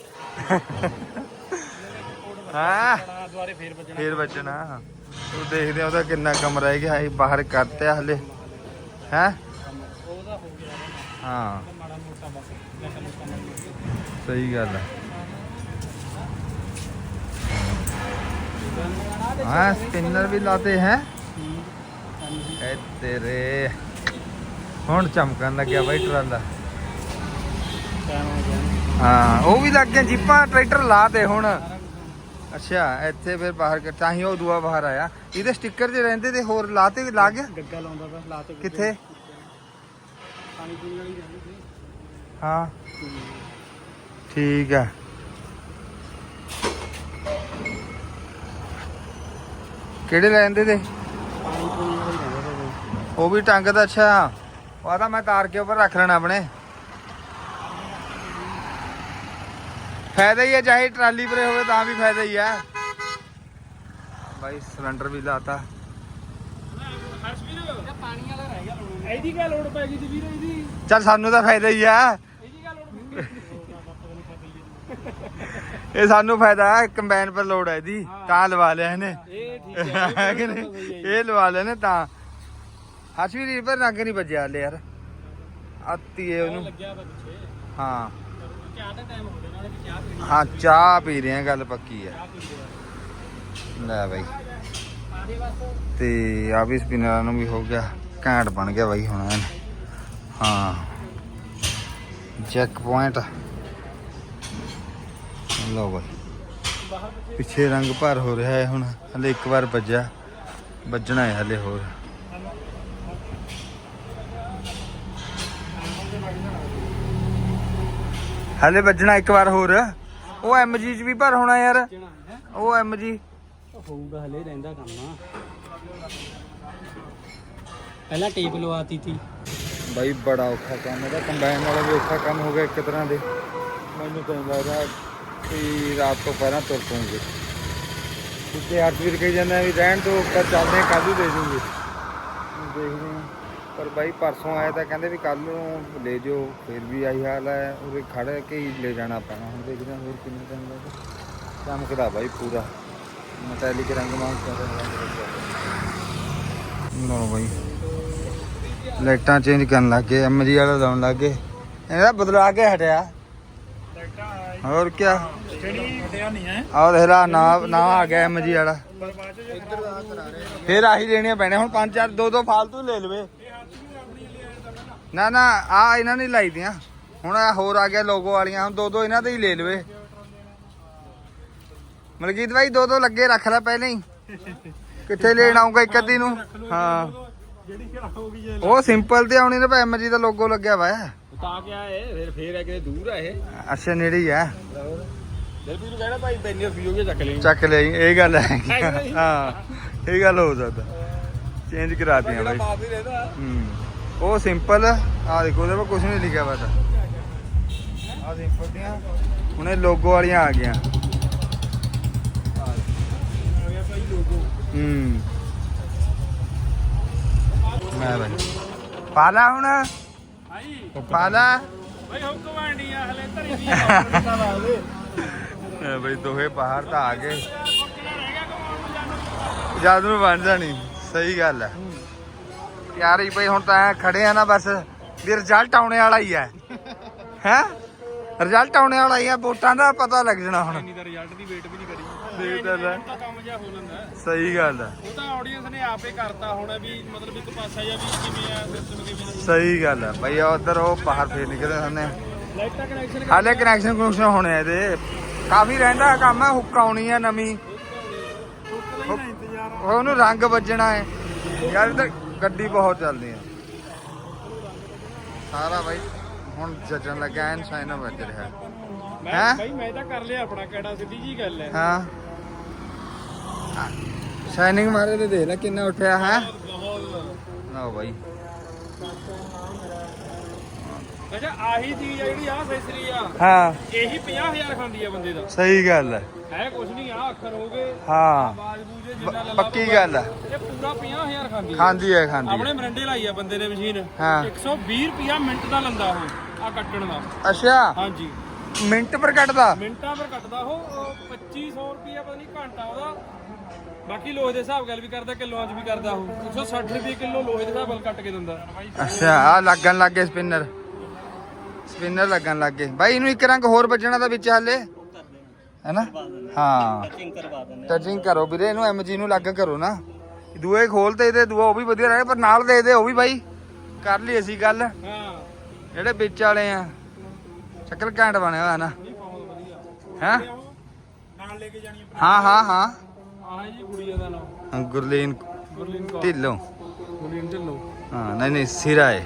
ਹਾਂ? ਦੁਆਰੇ ਫੇਰ ਵੱਜਣਾ। ਫੇਰ ਵੱਜਣਾ ਉਹ ਦੇਖਦੇ ਆ ਉਹਦਾ ਕਿੰਨਾ ਕੰਮ ਰਹਿ ਗਿਆ ਇਹ ਬਾਹਰ ਕਰਤੇ ਹਲੇ। ਹੈ? ਉਹਦਾ ਹੋ। ਗਿਆ ਹਾਂ ਮਾੜਾ ਮੋਟਾ ਬਸ ਲੈਟਾ ਲੁੱਟਾ ਸਹੀ ਗੱਲ ਹੈ ਹਾਂ ਸਪਿਨਰ ਵੀ ਲਾਤੇ ਹੈ? ਐ ਤੇਰੇ। ਹੁਣ ਚਮਕਣ ਲੱਗਿਆ ਬਾਈ ਟਰਾਲਾ। ਟਾਈਮ ਹੋ ਉਹ ਵੀ ਲੱਗ ਗਿਆ ਜੀਪਾਂ ਟਰੈਕਟਰ ਲਾਤੇ ਹੁਣ। ਅੱਛਾ ਇੱਥੇ ਫਿਰ ਬਾਹਰ ਤਾਂ ਹੀ ਉਹ ਦੂਆ ਬਾਹਰ ਆਇਆ। ਇਹਦੇ ਸਟicker ਜੇ ਰਹਿੰਦੇ ਤੇ ਹੋਰ ਲਾਤੇ ਲਾ ਗਿਆ? ਗੱਗਾ ਲਾਉਂਦਾ ਬਸ ਲਾ ਤੇ ਕਿੱਥੇ? ਪਾਣੀ ਪੂਣੀ ਵਾਲੀ ਜਾਂਦੀ ਸੀ। ਹਾਂ। ਠੀਕ ਆ। ਕਿਹੜੇ ਲੈਂਦੇ ਤੇ? ਉਹ ਵੀ ਟੰਗ ਦਾ ਅੱਛਾ। ਉਹ ਤਾਂ ਮੈਂ ਤਾਰ ਕੇ ਉੱਪਰ ਰੱਖ ਲੈਣਾ ਆਪਣੇ। ਫਾਇਦਾ ਹੀ ਹੈ ਚਾਹੇ ਟਰਾਲੀ ਪਰੇ ਹੋਵੇ ਤਾਂ ਵੀ ਫਾਇਦਾ ਹੀ ਹੈ। ਬਾਈ ਸਿਲੰਡਰ ਵੀ ਲਾਤਾ। ਪਾਣੀ ਵਾਲਾ ਰਹਿ ਗਿਆ ਲੋੜ ਇਹਦੀ ਕੀ ਲੋੜ ਪੈ ਗਈ ਸੀ ਵੀਰ ਇਹਦੀ? ਚੱਲ ਸਾਨੂੰ ਤਾਂ ਫਾਇਦਾ ਹੀ ਆ। ਇਹਦੀ ਕੀ ਲੋੜ ਇਹ ਸਾਨੂੰ ਫਾਇਦਾ ਹੈ ਕੰਬਾਈਨ ਪਰ ਲੋਡ ਹੈ ਇਹਦੀ। ਤਾਂ ਲਵਾ ਲਿਆ ਇਹਨੇ। ਇਹ ਠੀਕ ਹੈ ਕਿ ਨਹੀਂ? ਇਹ ਲਵਾ ਲਿਆ ਨੇ ਤਾਂ। ਹਰਸ਼ਵੀਰ ਪਰ ਰੰਗ ਨਹੀਂ ਵੱਜਿਆ ਹਲੇ ਯਾਰ। ਆਤੀ ਹੈ ਉਹਨੂੰ। ਹਾਂ। ਚਾਹ ਦਾ ਟਾਈਮ ਹੋ ਗਿਆ ਨਾਲੇ ਵੀ ਚਾਹ ਪੀਣੀ ਹਾਂ ਚਾਹ ਪੀ ਰਹੇ ਆ ਗੱਲ ਪੱਕੀ ਚਾਹ ਪੀ ਲੈ ਬਾਈ। ਤੇ ਆ ਵੀ ਸਪਿਨਰਾਂ ਨੂੰ ਵੀ ਹੋ ਗਿਆ ਘੈਂਟ ਬਣ ਗਿਆ ਬਾਈ ਹੁਣ ਐਨ ਹਾਂ। ਚੈੱਕ ਪੁਆਇੰਟ ਲਓ ਬਾਈ। ਪਿੱਛੇ ਰੰਗ ਭਰ ਹੋ ਰਿਹਾ ਹੈ ਹੁਣ ਹਲੇ ਇੱਕ ਵਾਰ ਵੱਜਿਆ ਵੱਜਣਾ ਹੈ ਹਲੇ ਹੋਰ। ਹਲੇ ਵੱਜਣਾ ਇੱਕ ਵਾਰ ਹੋਰ। ਉਹ ਐਮਜੀ ਚ ਵੀ ਭਰ ਹੋਣਾ ਯਾਰ। ਉਹ ਐਮਜੀ ਹੋਊਗਾ ਹਲੇ ਰਹਿੰਦਾ ਕੰਮ ਪਹਿਲਾਂ ਟੇਪ ਲਵਾਤੀ ਤੀ। ਬਾਈ ਬੜਾ ਔਖਾ ਕੰਮ ਇਹਦਾ ਕੰਬਾਈਨ ਵਾਲਾ ਵੀ ਔਖਾ ਕੰਮ ਹੋ ਗਿਆ ਇੱਕ ਤਰ੍ਹਾਂ ਦੇ। ਮੈਨੂੰ ਤਾਂ ਲੱਗਦਾ ਕਿ ਰਾਤ ਤੋਂ ਪਹਿਲਾਂ ਤੁਰ ਪਉਂਗੇ ਕਿਉਂਕਿ ਹਰਜੀਤ ਕਹੀ ਜਾਂਦਾ ਵੀ ਰਹਿਣ ਤੋਂ ਉੱਪਰ ਚੱਲਦੇ ਕੱਲ ਨੂੰ ਦੇ ਦੂੰਗੇ। ਦੇਖਦੇ ਹਾਂ। ਪਰ ਬਾਈ ਪਰਸੋਂ ਆਇਆ ਤਾਂ ਕਹਿੰਦੇ ਵੀ ਕੱਲ ਨੂੰ ਲੈ ਜਾਓ ਫਿਰ ਵੀ ਆਹੀ ਹਾਲ ਹੈ। ਉਰੇ ਖੜ ਕੇ ਹੀ ਲੈ ਜਾਣਾ ਪੈਣਾ ਹੁਣ ਦੇਖਦੇ ਹਾਂ ਹੋਰ ਕਿੰਨੇ ਟਾਈਮ ਲੱਗਦਾ ਚਮਕਦਾ ਬਾਈ ਪੂਰਾ। ਮੈਟੈਲਿਕ ਰੰਗ ਮਾਂਗ ਕਰ ਰਿਹਾ। ਲਓ ਬਾਈ। ਲਾਈਟਾਂ ਚੇਂਜ ਕਰਨ ਲੱਗ ਗਏ। ਐਮਜੀ ਵਾਲਾ ਲਾਉਣ ਲੱਗ ਗਏ। ਇਹਦਾ ਬਦਲਾ ਕੇ ਹਟਿਆ। ਹੋਰ ਕੀ ਆਹ ਦੇਖ ਲਾ ਨਾ ਨਾ ਆ ਗਿਆ ਐਮਜੀ ਵਾਲਾ। ਫੇਰ ਆਹੀ ਲੈਣੀਆਂ ਪੈਣੇ ਹੁਣ ਪੰਜ ਚਾਰ ਦੋ ਦੋ ਫਾਲਤੂ ਲੈ ਲਵੇ। ਨਾ ਨਾ ਆ ਇਹਨਾਂ ਨੇ ਲਾਈ ਦੀਆਂ। ਹੁਣ ਆਹ ਹੋਰ ਆ ਗਿਆ ਲੋਗੋ ਵਾਲੀਆਂ ਹੁਣ ਦੋ ਦੋ ਇਹਨਾਂ ਦੇ ਹੀ ਲੈ ਲਵੇ। ਮਲਕੀਤ ਭਾਈ ਦੋ ਦੋ ਲੱਗੇ ਰੱਖ ਲੈ ਪਹਿਲਾਂ ਹੀ। ਕਿੱਥੇ ਲੈਣ ਆਉਂਗਾ ਇੱਕ ਅੱਧੀ ਨੂੰ? ਹਾਂ। ਜਿਹੜੀ ਜੇ ਉਹ ਸਿੰਪਲ ਤੇ ਆਉਣੀ ਨਾ ਐਮਜੀ ਦਾ ਲੋਗੋ ਲੱਗਿਆ ਵਾ। ਤਾਂ ਕਿਆ ਹੈ ਫਿਰ ਫੇਰ ਹੈ ਕਿ ਦੂਰ ਹੈ ਇਹ? ਅੱਛਾ ਨੇੜੇ ਹੀ ਆ। ਨੂੰ ਕਹਿਣਾ ਭਾਈ ਚੱਕ ਲਈ ਚੱਕ ਲਈ ਇਹ ਗੱਲ ਹੈ। ਹੈ ਇਹ ਗੱਲ ਹੋ ਸਕਦਾ। ਚੇਂਜ ਹੀ ਰਹਿੰਦਾ। ਹੂੰ। ਉਹ ਸਿੰਪਲ ਆ। ਦੇਖੋ, ਉਹਦੇ 'ਤੇ ਕੁਝ ਨਹੀਂ ਲਿਖਿਆ ਵਾ ਤਾਂ ਆ ਸਿੰਪਲ ਦੀਆਂ ਹੁਣ ਇਹ ਲੋਗੋ ਵਾਲੀਆਂ ਆ ਗਈਆਂ। ਆ ਹੂੰ। ਮੈਂ ਬਾਈ। ਪਾ ਹੁਣ। ਭਾਈ ਪਾ ਲਾ ਹੁਕਮ ਆਂਡੀ ਆ ਹਲੇ ਧਰੀ ਦੀ ਆ ਬਈ, ਦੋਹੇ ਬਾਹਰ ਤਾਂ ਆ ਗਏ। ਜਦ ਨੂੰ ਬਣ ਜਾਣੀ। ਸਹੀ ਗੱਲ ਹੈ ਯਾਰ ਹੀ ਬਈ ਹੁਣ ਤਾਂ ਐਂ ਖੜੇ ਆ ਨਾ ਬਸ ਵੀ ਰਿਜ਼ਲਟ ਆਉਣੇ ਵਾਲਾ ਹੀ ਹੈ। ਹੈ? ਰਿਜ਼ਲਟ ਆਉਣੇ ਵਾਲਾ ਹੀ ਹੈ ਵੋਟਾਂ ਦਾ ਪਤਾ ਲੱਗ ਜਾਣਾ ਹੁਣ। ਇੰਨੀ ਦਾ ਰਿਜ਼ਲਟ ਦੀ ਵੇਟ ਵੀ ਨਹੀਂ ਕਰੀ। ਦੇਖ ਤਾਂ ਲੈ। ਤਾਂ ਕੰਮ ਜਿਹਾ ਹੋ ਜਾਂਦਾ ਸਹੀ ਗੱਲ ਹੈ। ਉਹ ਤਾਂ ਆਡੀਅנס ਨੇ ਆਪੇ ਕਰਤਾ ਹੋਣਾ ਵੀ ਮਤਲਬ ਇੱਕ ਪਾਸਾ ਜਾਂ ਵੀ ਕਿਵੇਂ ਆ ਸਿਸਟਮ ਕਿਵੇਂ ਆ। ਸਹੀ ਗੱਲ ਹੈ। ਬਈ ਉਧਰ ਉਹ ਬਾਹਰ ਫੇਰ ਨਿਕਲਦੇ ਹੁੰਦੇ ਲਾਈਟਾਂ ਕਨੈਕਸ਼ਨ ਹਾਲੇ ਕਨੈਕਸ਼ਨ ਕਨੈਕਸ਼ਨ ਹੋਣੇ ਆ ਇਹਦੇ। ਕਾਫੀ ਰਹਿੰਦਾ ਕੰਮ ਹੈ ਹੁੱਕ ਆਉਣੀ ਆ। ਨਵੀਂ ਉਹਨੂੰ ਰੰਗ ਵੱਜਣਾ ਹੈ। ਯਾਰ ਤੇ ਗੱਡੀ ਬਹੁਤ ਚੱਲਦੀ ਹੈ ਸਾਰਾ ਬਾਈ ਹੁਣ ਜੱਜਣ ਲੱਗਾ ਐਨ ਸਾਈਨ ਵੱਜ ਰਿਹਾ। ਹੈਂ? ਮੈਂ ਭਾਈ ਮੈਂ ਤਾਂ ਕਰ ਲਿਆ ਆਪਣਾ ਕਿਹੜਾ ਸਿੱਧੀ ਜੀ ਗੱਲ ਹੈ। ਹਾਂ। ਸ਼ਾਈਨਿੰਗ ਮਾਰੇ ਤੇ ਦੇਖ ਲੈ ਕਿੰਨਾ ਉੱਠਿਆ ਹੈ? ਲਓ ਬਾਈ। ਅੱਛਾ ਆਹੀ ਚੀਜ਼ ਆ ਜਿਹੜੀ ਆ ਫੈਸਰੀ ਆ। ਹਾਂ। ਇਹੀ 50000 ਖਾਂਦੀ ਆ ਬੰਦੇ ਦਾ। ਸਹੀ ਗੱਲ ਹੈ ਹੈ ਕੁਛ ਨਹੀਂ ਆ ਅੱਖਰ ਹੋ ਗਏ ਹਾਂ। ਆਵਾਜ਼ ਬੂਝੇ ਜਿੰਨਾ ਪ- ਲੱਲਾ ਪੱਕੀ ਗੱਲ ਹੈ ਇਹ ਪੂਰਾ 50000 ਖਾਂਦੀ ਆ। ਖਾਂਦੀ ਹੈ ਖਾਂਦੀ ਆਪਣੇ ਮਰੰਡੇ ਲਾਈ ਆ ਬੰਦੇ ਨੇ ਮਸ਼ੀਨ। ਹਾਂ। 120 ਰੁਪਿਆ ਮਿੰਟ ਦਾ ਲੰਦਾ ਉਹ ਆ ਕੱਟਣ ਦਾ। ਅੱਛਾ। ਹਾਂਜੀ। ਮਿੰਟ ਪਰ ਕੱਟਦਾ? ਮਿੰਟਾਂ ਪਰ ਕੱਟਦਾ ਉਹ ਉਹ 2500 ਰੁਪਿਆ ਪਤਾ ਨਹੀਂ ਘੰਟਾ ਉਹਦਾ। ਬਾਕੀ ਲੋਹੇ ਦੇ ਹਿਸਾਬ ਗੱਲ ਵੀ ਕਰਦਾ ਕਿਲੋਆਂ 'ਚ ਵੀ ਕਰਦਾ ਉਹ। 160 ਰੁਪਏ ਕਿਲੋ ਲੋਹੇ ਦੇ ਹਿਸਾਬ ਨਾਲ ਕੱਟ ਕੇ ਦਿੰਦਾ। ਅੱਛਾ ਆ ਲੱਗਣ ਲੱਗੇ ਸਪਿਨਰ। ਸਪਿਨਰ ਲੱਗਣ ਲੱਗੇ ਬਾਈ ਇਹਨੂੰ ਇੱਕ ਰੰਗ ਹੋਰ ਵੱਜਣਾ ਤਾਂ ਵਿੱਚ ਹਾਲੇ। ਹੈਨਾ? ਹਾਂ। ਟਚਿੰਗ ਕਰੋ ਵੀਰੇ ਇਹਨੂੰ ਐਮਜੀ ਨੂੰ ਲੱਗ ਕਰੋ ਨਾ। ਦੂਏ ਖੋਲਤੇ ਤੇ ਦੂਆ ਉਹ ਵੀ ਵਧੀਆ ਰਹੇ ਪਰ ਨਾਲ ਦੇ ਦੇ ਉਹ ਵੀ ਬਾਈ ਕਰ ਲਈ ਅਸੀਂ ਗੱਲ। ਹਾਂ ਜਿਹੜੇ ਵਿੱਚ ਵਾਲੇ ਆ। ਸ਼ਕਲ ਘੈਂਟ ਬਣਿਆ ਹੋਇਆ ਨਾ। ਹੈ? ਨਾਲ ਲੈ ਕੇ ਜਾਣੀ ਹਾਂ ਹਾਂ ਹਾਂ। ਆਹ ਜੀ ਗੁੜੀਆ ਦਾ ਨਾਮ ਗੁਰਲੀਨ ਢਿੱਲੋਂ ਗੁਰਲੀਨ ਢਿੱਲੋਂ। ਹਾਂ ਨਹੀਂ ਨਹੀਂ ਸਿਰਾ ਹੈ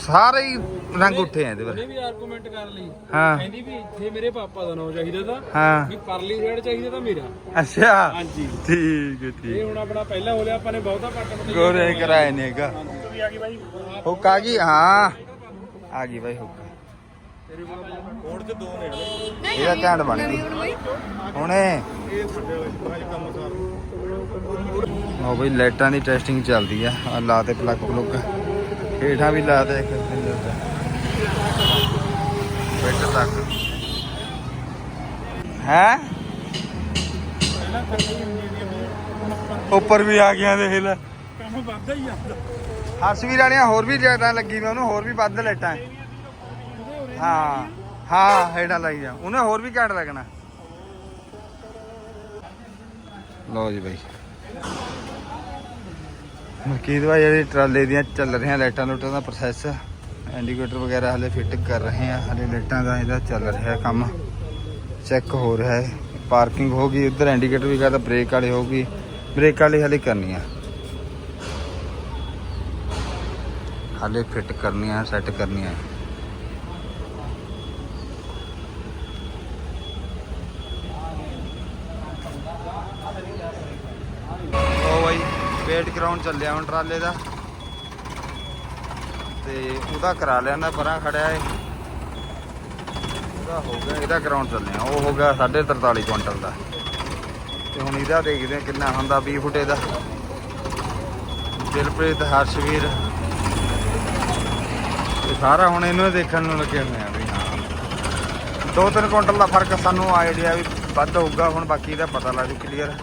ਸਾਰੇ ਹੀ ਰੰਗ ਉੱਠੇ ਆ ਇਹਦੇ ਪਰ। ਉਹਨੇ ਵੀ ਆਰਗੂਮੈਂਟ ਕਰ ਲਈ। ਹਾਂ। ਕਹਿੰਦੀ ਵੀ ਇੱਥੇ ਮੇਰੇ ਪਾਪਾ ਦਾ ਨਾਮ ਚਾਹੀਦਾ ਤਾਂ ਹਾਂ। ਵੀ ਪਰਲੀ ਰੇਡ ਚਾਹੀਦਾ ਤਾਂ ਮੇਰਾ। ਅੱਛਾ। ਹਾਂਜੀ। ਠੀਕ ਹੈ ਇਹ ਠੀਕ। ਹੁਣ ਆਪਣਾ ਪਹਿਲਾ ਹੋ ਲਿਆ ਆਪਾਂ ਨੇ ਬਹੁਤਾ ਪੱਟ ਪੱਟ ਗੋਰੇ ਕਰਾਏ ਨੇਗਾ ਵੀ ਆ ਗਈ ਬਾਈ। ਹੁੱਕ ਆ ਗਈ? ਹਾਂ। ਆ ਗਈ ਬਾਈ ਹੁੱਕ। ਕੋਡ ਚ ਦੋ ਨੇ ਇਹਦਾ ਘੈਂਟ ਬਣ ਗਈ। ਹੁਣੇ। ਉਹ ਬਈ ਲਾਈਟਾਂ ਦੀ ਟੈਸਟਿੰਗ ਚੱਲਦੀ ਆ। ਆ ਲਾ ਤੇ ਪਲੱਗ ਪਲੁੱਗ ਹੇਠਾਂ ਵੀ ਲਾ ਦੇ ਇੱਕ ਬੈਠ ਤੱਕ। ਹੈ? ਉੱਪਰ ਵੀ ਆ ਗਿਆ ਦੇਖ ਲੈ। ਕੰਮ ਵੱਧਦਾ ਹੀ ਜਾਂਦਾ ਹਰਸ਼ਵੀਰ ਵਾਲੀਆਂ ਹੋਰ ਵੀ ਜ਼ਿਆਦਾ ਲੱਗੀ ਮੈਂ ਉਹਨੂੰ, ਹੋਰ ਵੀ ਵੱਧ ਲੈਟਾਂ ਹਾਂ ਹਾਂ, ਹੇਠਾਂ ਲਾਈ ਜਾ ਉਹਨੇ ਹੋਰ ਵੀ ਘੱਟ ਲੱਗਣਾ। ਲਓ ਜੀ ਬਾਈ। ਮਲਕੀਤ ਭਾਈ ਜਿਹੜੀ ਟਰਾਲੇ ਦੀਆਂ ਚੱਲ ਰਹੀਆਂ ਲਾਈਟਾਂ ਲੂਟਾਂ ਦਾ ਪ੍ਰੋਸੈਸ ਇੰਡੀਕੇਟਰ ਵਗੈਰਾ ਹਲੇ ਫਿੱਟ ਕਰ ਰਹੇ ਆ। ਹਲੇ ਲਾਈਟਾਂ ਦਾ ਇਹਦਾ ਚੱਲ ਰਿਹਾ ਕੰਮ। ਚੈੱਕ ਹੋ ਰਿਹਾ ਹੈ। ਪਾਰਕਿੰਗ ਹੋ ਗਈ। ਉਧਰ ਇੰਡੀਕੇਟਰ ਵੀ ਕਰਦਾ ਬ੍ਰੇਕ ਵਾਲੇ ਹੋ ਗਈ। ਬ੍ਰੇਕ ਵਾਲੇ ਹਲੇ ਕਰਨੀ ਆ। ਹਾਲੇ ਫਿੱਟ ਕਰਨੀ ਆ ਸੈੱਟ ਕਰਨੀ ਉਹ ਬਾਈ ਵੇਟ ਗਰਾਊਂਡ ਚੱਲਿਆ ਹੁਣ ਟਰਾਲੇ ਦਾ। ਤੇ ਉਹਦਾ ਕਰਾ ਲਿਆ ਨਾ ਪਰਾਂ ਖੜਿਆ ਏ ਉਹਦਾ ਹੋ ਗਿਆ, ਇਹਦਾ ਗਰਾਊਂਡ ਚੱਲਿਆ। ਉਹ ਹੋ ਗਿਆ 43 ਕੁਇੰਟਲ ਦਾ। ਤੇ ਹੁਣ ਇਹਦਾ ਦੇਖਦੇ ਆ ਕਿੰਨਾ ਹੁੰਦਾ 20 ਫੁੱਟੇ ਦਾ। ਦਿਲਪ੍ਰੀਤ, ਹਰਸ਼ਵੀਰ। ਇਹ ਸਾਰਾ ਹੁਣ ਇਹਨੂੰ ਦੇਖਣ ਨੂੰ ਲੱਗੇ ਹੋਏ ਆ ਵੀ ਹਾਂ। ਦੋ ਤਿੰਨ ਕੁਇੰਟਲ ਦਾ ਫ਼ਰਕ ਸਾਨੂੰ ਆਈਡੀਆ ਵੀ ਵੱਧ ਹੋਊਗਾ, ਹੁਣ ਬਾਕੀ ਦਾ ਪਤਾ ਲੱਗ ਜੂ ਕਲੀਅਰ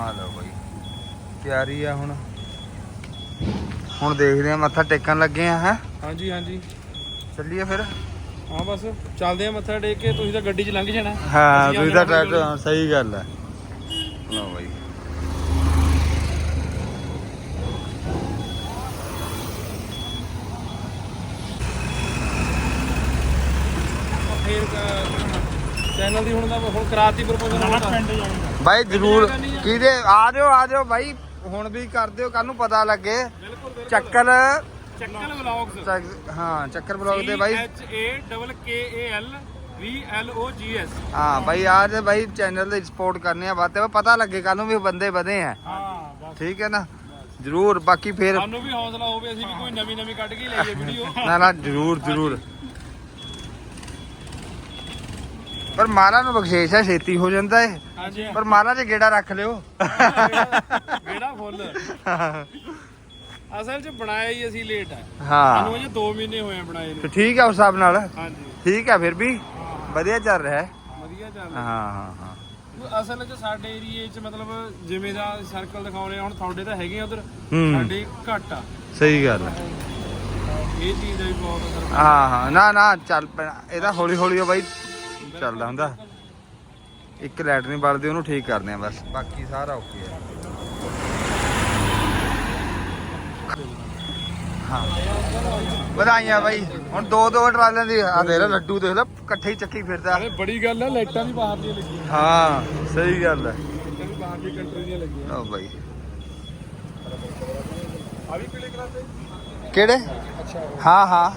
ਆ ਲਓ ਬਾਈ। ਤਿਆਰੀ ਆ ਹੁਣ। ਹੁਣ ਦੇਖਦੇ ਆ ਮੱਥਾ ਟੇਕਣ ਲੱਗੇ ਆ ਹੈ? ਹਾਂਜੀ ਹਾਂਜੀ। ਚੱਲੀਏ ਫਿਰ? ਹਾਂ ਬਸ। ਚੱਲਦੇ ਆ ਮੱਥਾ ਟੇਕ ਕੇ ਤੁਸੀਂ ਤਾਂ ਗੱਡੀ 'ਚ ਲੰਘ ਜਾਣਾ। ਹਾਂ ਤੁਸੀਂ ਤਾਂ ਟਰੈਕਟਰ ਸਹੀ ਗੱਲ ਹੈ ਲਓ ਬਾਈ। ਫੇਰ ਚੈਨਲ ਦੀ ਹੁਣ ਦਾ ਹੁਣ ਕਰਾਤੀ ਪ੍ਰਪੋਜ਼ਲ ਬਾਈ ਜਰੂਰ ਕਿਹਦੇ? ਆ ਜਾਓ ਆ ਜਾਓ ਬਾਈ। ਹੁਣ ਵੀ ਕਰ ਦਿਓ ਕੱਲ ਨੂੰ ਪਤਾ ਲੱਗੇ। ਚੱਕਰ ਚੱਕਲ ਵਲੌਗਸ। ਚੱਕ- ਹਾਂ ਚੱਕਰ ਬਲੌਗ ਦੇ ਬਾਈ। H A double K A L V L O G S ਹਾਂ ਬਾਈ ਆ ਜੇ ਬਾਈ ਚੈਨਲ ਦੀ ਸਪੋਰਟ ਕਰਨੀ ਆ ਬਾਤੇ ਪਤਾ ਲੱਗੇ ਕੱਲ ਨੂੰ ਵੀ ਬੰਦੇ ਵਧੇ ਆ। ਹਾਂ ਬਸ। ਠੀਕ ਹੈ ਨਾ? ਜਰੂਰ ਬਾਕੀ ਫੇਰ ਸਾਨੂੰ ਵੀ ਹੌਸਲਾ ਹੋਵੇ ਅਸੀਂ ਵੀ ਕੋਈ ਨਵੀਂ ਨਵੀਂ ਕੱਢ ਕੇ ਹੀ ਲਈਏ ਵੀਡੀਓ। ਨਾ ਨਾ ਜਰੂਰ ਜਰੂਰ। ਪਰ ਮਾਲਾ ਨੂੰ ਬਖਸ਼ੇਸ਼ ਹੈ ਛੇਤੀ ਹੋ ਜਾਂਦਾ ਏ। ਹਾਂਜੀ। ਪਰ ਮਾਲਾ 'ਚ ਗੇੜਾ ਰੱਖ ਲਿਓ। ਕਿਹੜਾ ਫੁੱਲ। ਅਸਲ 'ਚ ਬਣਾਇਆ ਹੀ ਅਸੀਂ ਲੇਟ ਆ। ਹਾਂ। ਸਾਨੂੰ ਅਜੇ 2 ਮਹੀਨੇ ਹੋਏ ਆ ਬਣਾਏ ਤੇ ਨੂੰ ਠੀਕ ਆ ਉਸ ਹਿਸਾਬ ਨਾਲ? ਹਾਂਜੀ। ਠੀਕ ਆ ਫਿਰ ਵੀ? ਵਧੀਆ ਚੱਲ ਰਿਹਾ ਹੈ। ਵਧੀਆ ਚੱਲ ਹਾਂ ਹਾਂ ਹਾਂ। ਅਸਲ 'ਚ ਸਾਡੇ ਏਰੀਏ 'ਚ ਮਤਲਬ ਜਿਵੇਂ ਦਾ ਸਰਕਲ ਦਿਖਾਉਣੇ ਹੁਣ ਤੁਹਾਡੇ ਤਾਂ ਹੈਗੇ ਆ ਉਧਰ। ਹੂੰ। ਸਾਡੇ ਘੱਟ ਆ। ਸਹੀ ਗੱਲ ਹੈ ਇਹ ਚੀਜ਼ ਦਾ ਵੀ ਬਹੁਤ ਅਸਰ ਹਾਂ ਹਾਂ। ਨਾ ਨਾ ਚੱਲ ਪੈਣਾ। ਇਹਦਾ ਹੌਲੀ ਹੌਲੀ ਬਾਈ। ਚੱਲਦਾ ਹੁੰਦਾ। ਇੱਕ ਲਾਈਟ ਨਹੀਂ ਬਲਦੀ ਉਹਨੂੰ ਠੀਕ ਕਰਦੇ ਆ ਬਸ। ਬਾਕੀ ਸਾਰਾ ਓਕੇ ਆ। ਹਾਂ। ਵਧਾਈਆਂ ਬਾਈ। ਹੁਣ ਦੋ ਦੋ ਟਰਾਲਿਆਂ ਦੀ ਆ ਦੇਖ ਲੈ ਲੱਡੂ ਦੇਖ ਲੈ ਇਕੱਠੇ ਹੀ ਚੱਕੀ ਫਿਰਦਾ। ਅਰੇ ਬੜੀ ਗੱਲ ਆ ਲਾਈਟਾਂ ਵੀ ਬਾਹਰ ਦੀਆਂ ਲੱਗੀਆਂ। ਹਾਂ ਸਹੀ ਗੱਲ ਹੈ ਲਾਈਟਾਂ ਵੀ ਬਾਹਰ ਦੀ ਕੰਟਰੀ ਦੀਆਂ ਲੱਗੀਆਂ। ਲਓ ਬਾਈ। ਆ ਵੀ ਪੀਲੇ ਕਰਾਤੇ ਕਿਹੜੇ? ਹਾਂ ਹਾਂ।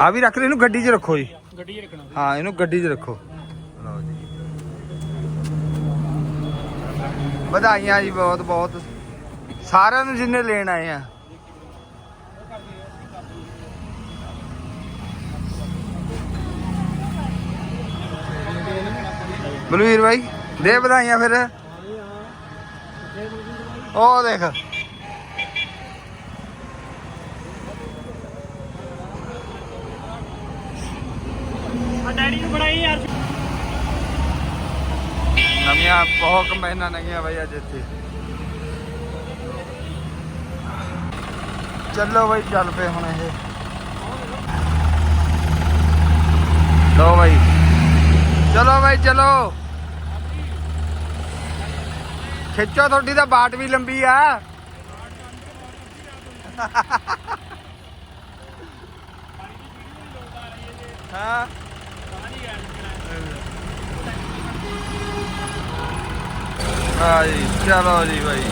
ਆ ਵੀ ਰੱਖ ਲੈ ਇਹਨੂੰ ਗੱਡੀ 'ਚ ਰੱਖੋ ਜੀ। ਗੱਡੀ 'ਚ ਰੱਖਣਾ। ਹਾਂ ਇਹਨੂੰ ਗੱਡੀ 'ਚ ਰੱਖੋ। ਲਓ ਜੀ। ਵਧਾਈਆਂ ਜੀ ਬਹੁਤ ਬਹੁਤ। ਸਾਰਿਆਂ ਨੂੰ ਜਿੰਨੇ ਲੈਣ ਆਏ ਆ। ਬਲਵੀਰ ਭਾਈ ਦੇ ਵਧਾਈਆਂ ਫਿਰ। ਉਹ ਦੇਖ ਆ ਡੈਡੀ ਨੂੰ ਬਣਾਈ ਯਾਰ ਨਵੀਆਂ ਬਹੁਤ ਕੰਬਾਈਨਾਂ ਨਗੀਆਂ ਬਾਈ ਅੱਜ ਇੱਥੇ। ਚੱਲੋ ਬਾਈ, ਚੱਲ ਪਏ ਹੁਣ ਇਹ। ਲੋ ਬਾਈ। ਚਲੋ ਬਾਈ, ਚਲੋ। ਖਿੱਚੋ ਤੁਹਾਡੀ ਤਾਂ ਬਾਟ ਵੀ ਲੰਬੀ ਆ। ਹਾਂ। ਹਾਂ ਚਲੋ ਜੀ ਬਾਈ।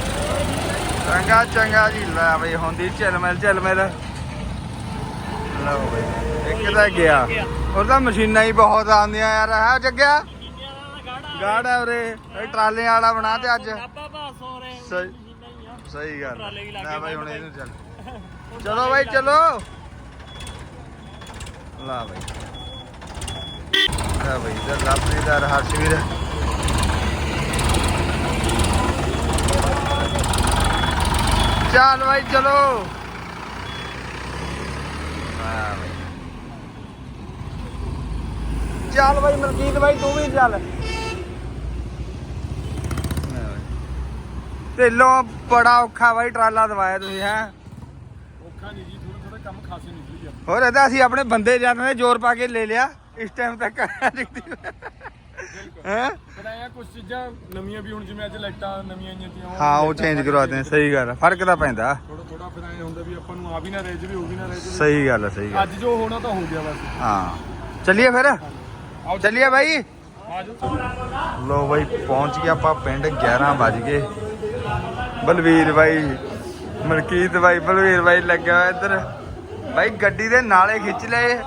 ਚੰਗਾ ਚੰਗਾ ਜੀ। ਲੈ ਬਈ, ਹੁੰਦੀ ਝਲਮਲ ਝਲਮਲ ਲਓ ਬਈ, ਇੱਕ ਤਾਂ ਗਿਆ। ਉਹ ਮਸ਼ੀਨਾਂ ਹੀ ਬਹੁਤ ਆਉਂਦੀਆਂ ਯਾਰ, ਹੈ ਜੱਗਿਆ? ਗਾੜ ਹੈ ਉਰੇ। ਇਹ ਟਰਾਲੇ ਵਾਲਾ ਬਣਾ ਤੇ ਅੱਜ। ਸਹੀ ਸਹੀ ਗੱਲ। ਲੈ ਬਾਈ, ਹੁਣ ਇਹਨੂੰ ਚੱਲ। ਚਲੋ ਬਾਈ, ਚਲੋ। ਲਾ ਬਾਈ। ਲੈ ਬਾਈ ਇਧਰ ਹਰਸ਼ਵੀਰ। ਚੱਲ ਬਾਈ ਚਲੋ। ਵਾਹ ਬਾਈ। ਚੱਲ ਬਾਈ ਮਲਕੀਤ ਬਾਈ ਤੂੰ ਵੀ ਚੱਲ। ਢਿੱਲੋਂ ਬੜਾ ਔਖਾ ਬਾਈ ਟਰਾਲਾ ਦਵਾਇਆ ਤੁਸੀਂ ਹੈ। ਔਖਾ ਨਹੀਂ ਜੀ ਥੋੜਾ ਥੋੜਾ ਕੰਮ ਖਾਸੇ ਨਿਕਲੀ ਆ। ਹੋਰ ਇਹਦਾ ਅਸੀਂ ਆਪਣੇ ਬੰਦੇ ਜਾਂਦੇ ਨੇ ਜ਼ੋਰ ਪਾ ਕੇ ਲੈ ਲਿਆ। ਇਸ ਟਾਈਮ ਤੱਕ ਹੈ? ਪਤਾ ਹੈ ਕੁਝ ਚੀਜ਼ਾਂ ਨਵੀਆਂ ਵੀ ਹੁਣ ਜਿਵੇਂ ਅੱਜ ਲਾਈਟਾਂ ਨਵੀਆਂ ਆਈਆਂ ਤੀਆਂ ਹਾਂ ਉਹ ਚੇਂਜ ਕਰਵਾਦੇ ਨੇ ਸਹੀ ਗੱਲ ਫ਼ਰਕ ਤਾਂ ਪੈਂਦਾ। ਥੋੜਾ ਥੋੜਾ ਫਿਰ ਐ ਹੁੰਦਾ ਵੀ ਆਪਾਂ ਨੂੰ ਆ ਵੀ ਨਾ ਰਹਿ ਜਵੇ ਉਹ ਵੀ ਨਾ ਰਹਿ ਜਵੇ। ਸਹੀ ਗੱਲ ਆ, ਸਹੀ ਗੱਲ ਅੱਜ ਜੋ ਹੋਣਾ ਤਾਂ ਹੋ ਗਿਆ ਬਸ। ਹਾਂ। ਚੱਲੀਏ ਫਿਰ? ਚੱਲੀਏ ਬਾਈ? ਲੋ ਬਾਈ ਪਹੁੰਚ ਗਏ ਆਪਾਂ ਪਿੰਡ 11 ਵੱਜ ਗਏ। ਬਲਵੀਰ ਬਾਈ ਮਲਕੀਤ ਬਾਈ ਬਲਵੀਰ ਬਾਈ ਲੱਗਾ ਹੋਇਆ ਇੱਧਰ। ਬਾਈ ਗੱਡੀ ਦੇ ਨਾਲੇ ਖਿੱਚ ਲਏ।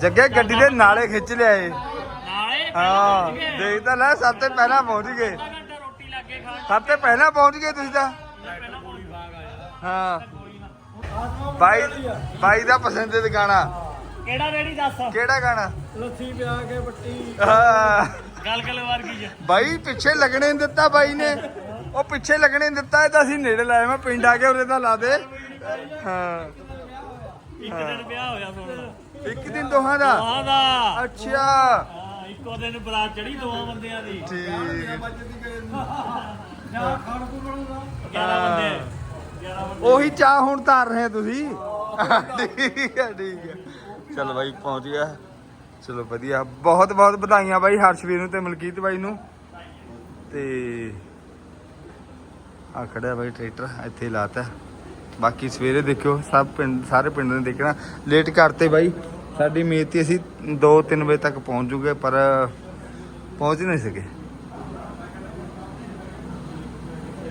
ਜੱਗੇ ਗੱਡੀ ਦੇ ਨਾਲੇ ਖਿੱਚ ਲਿਆਏ ਨਾਲੇ ਹਾਂ ਦੇਖ ਤਾਂ ਲੈ ਸਭ ਤੋਂ ਪਹਿਲਾਂ ਪਹੁੰਚ ਗਏ। ਘੰਟਾ ਰੋਟੀ ਲੱਗੇ ਖਾਣ ਸਭ ਤੋਂ ਪਹਿਲਾਂ ਪਹੁੰਚ ਗਏ ਤੁਸੀਂ ਤਾਂ। ਹਾਂ। ਬਾਈ ਬਾਈ ਦਾ ਪਸੰਦੀਦਾ ਗਾਣਾ। ਕਿਹੜਾ ਰੇੜੀ ਦੱਸ? ਕਿਹੜਾ ਗਾਣਾ? ਲੱਥੀ ਪਿਆ ਕੇ ਪੱਟੀ। ਹਾਂ। ਗੱਲ ਗੱਲ ਵਰਗੀ ਚ ਬਾਈ ਪਿੱਛੇ ਲੱਗਣੇ ਦਿੱਤਾ ਬਾਈ ਨੇ। ਉਹ ਪਿੱਛੇ ਲੱਗਣੇ ਦਿੱਤਾ ਇਹ ਤਾਂ ਅਸੀਂ ਨੇੜੇ ਲਾਇਆ ਮੈਂ ਪਿੰਡ ਆ ਕੇ ਉਰੇ ਤਾਂ ਲਾ ਦੇ। ਹਾਂ। ਇੱਕ ਦਿਨ ਵਿਆਹ ਹੋਇਆ ਸੋਣਾ ਇੱਕ ਦਿਨ ਦੋਹਾਂ ਦਾ? ਦਾ। ਅੱਛਾ। ਹਾਂ, ਇੱਕੋ ਦਿਨ ਬਰਾਤ ਚੜੀ ਦੋਵਾਂ ਬੰਦਿਆਂ ਦੀ। ਠੀਕ। 11 ਬੰਦੇ। 11 ਬੰਦੇ ਉਹੀ ਚਾਹ ਹੁਣ ਧਾਰ ਰਹੇ ਤੁਸੀਂ? ਠੀਕ ਹੈ ਠੀਕ ਹੈ। ਚਲ ਬਾਈ ਪਹੁੰਚ ਗਿਆ। ਚਲੋ ਵਧੀਆ। ਬਹੁਤ ਬਹੁਤ ਵਧਾਈਆਂ ਬਾਈ ਹਰਸ਼ਵੀਰ ਨੂੰ ਤੇ ਮਲਕੀਤ ਬਾਈ ਨੂੰ। ਤੇ ਆ ਖੜਿਆ ਬਾਈ ਟਰੈਕਟਰ ਇੱਥੇ ਲਾਤਾ। ਬਾਕੀ ਸਵੇਰੇ ਦੇਖਿਓ, ਸਭ ਪਿੰਡ ਸਾਰੇ ਪਿੰਡ ਨੇ ਦੇਖਣਾ। ਲੇਟ ਕਰਤੇ ਬਾਈ। ਸਾਡੀ ਉਮੀਦ ਸੀ ਅਸੀਂ 2-3 ਵਜੇ ਤੱਕ ਪਹੁੰਚ ਜੂਗੇ, ਪਰ ਪਹੁੰਚ ਨਹੀਂ ਸਕੇ।